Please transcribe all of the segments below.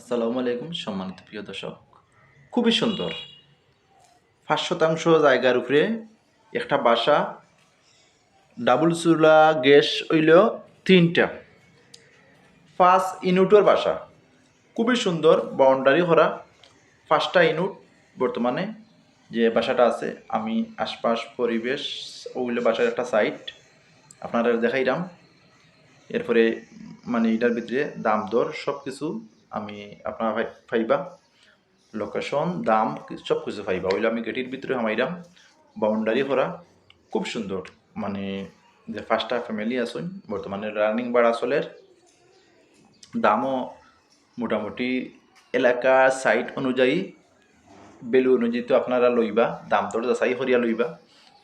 আসসালামু আলাইকুম সম্মানিত প্রিয় দর্শক। খুবই সুন্দর। পাঁচ শতাংশ জায়গার উপরে একটা বাসা, ডাবল চুলা, গ্যাস হইল তিনটা। পাঁচ ইউনিটের বাসা। খুবই সুন্দর বাউন্ডারি করা পাঁচটা ইউনিট বর্তমানে যে বাসাটা আছে, আমি আশপাশ, পরিবেশ, ওগুলো বাসার একটা সাইট আপনারা দেখাইলাম। এরপরে মানে এটার ভিতরে দাম দর সব কিছু আমি আপনারা পাই- পাইবা লোকেশন দাম সব কিছু পাইবা ওইলে আমি গেটির ভিতরে হামাইরাম বাউন্ডারি করা, খুব সুন্দর। মানে যে পাঁচটা ফ্যামিলি আসুন বর্তমানে রানিং বাড়া আসলের দামও মোটামুটি এলাকা সাইট অনুযায়ী বেলু অনুযায়ী তো আপনারা লইবা, দাম দর যাচাই করিয়া লইবা।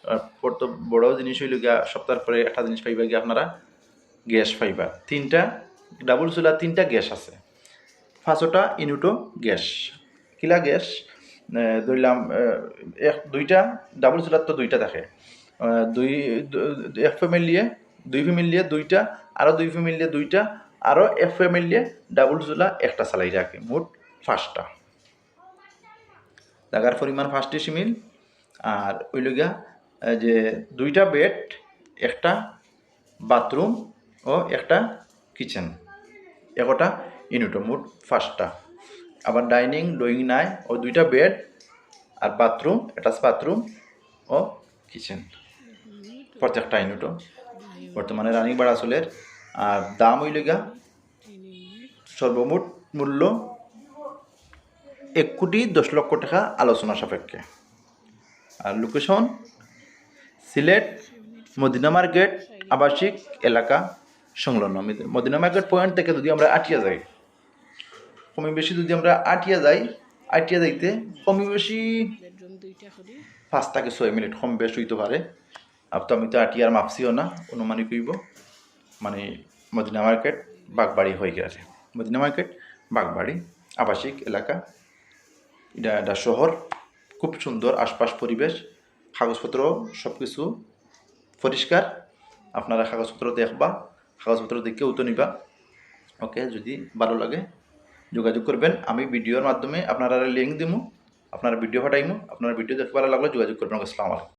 আর তো বড় জিনিস হইল গিয়া সপ্তাহ পরে একটা জিনিস পাইবা গিয়া আপনারা গ্যাস পাইবা। তিনটা ডাবল চুলা তিনটা গ্যাস আছে। পাঁচটা ইনুটো গ্যাস। কিলা গ্যাস? ধরলাম এক, দুইটা ডাবল চুলার তো দুইটা থাকে। দুই এক ফ্যামিলিয়ে দুই ফ্যামিলিয়ে দুইটা আরও দুই ফ্যামিলিয়ে দুইটা আরও এক ফ্যামিলিয়ে ডাবল চুলা একটা চালাই রাখে মোট পাঁচটা। জায়গার পরিমাণ পাঁচটি সিমিল আর ওইলগা যে দুইটা বেড একটা বাথরুম ও একটা কিচেন একটা ইউনিটও মোট পাঁচটা। আবার ডাইনিং, ড্রয়িং নাই, ও দুইটা বেড আর বাথরুম, অ্যাটাচ বাথরুম ও কিচেন। প্রত্যেকটা ইউনিটও বর্তমানে রানিং বাড়া চলের আর দাম হইলগা সর্বমোট মূল্য এক কোটি দশ লক্ষ টাকা আলোচনা সাপেক্ষে। আর লোকেশন সিলেট, মদিনা মার্কেট, আবাসিক এলাকা সংলগ্ন। মদিনা মার্কেট পয়েন্ট থেকে যদি আমরা আটিয়া যাই কমই বেশি যদি আমরা আটিয়া যাই, আটিয়া যাইতে কমই বেশি পাঁচ থেকে ছয় মিনিট কম বেশ হইতে পারে। আর তো আমি তো আটিয়ার মাপছিও না, অনুমানিক হইব। মানে মদিনা মার্কেট বাগবাড়ি হয়ে গেছে। মদিনা মার্কেট, বাগবাড়ি, আবাসিক এলাকা। এটা একটা শহর, খুব সুন্দর আশপাশ পরিবেশ, কাগজপত্র সব কিছু পরিষ্কার। আপনারা কাগজপত্র দেখবা, কাগজপত্র দেখে উত্তর নিবা। ওকে, যদি ভালো লাগে যোগাযোগ করবেন। আমি ভিডিওর মাধ্যমে আপনারা লিঙ্ক দিব আপনারা ভিডিও পাঠাইমু আপনারা ভিডিও দেখতে ভালো লাগলে যোগাযোগ করবেন। আসসালামু আলাইকুম।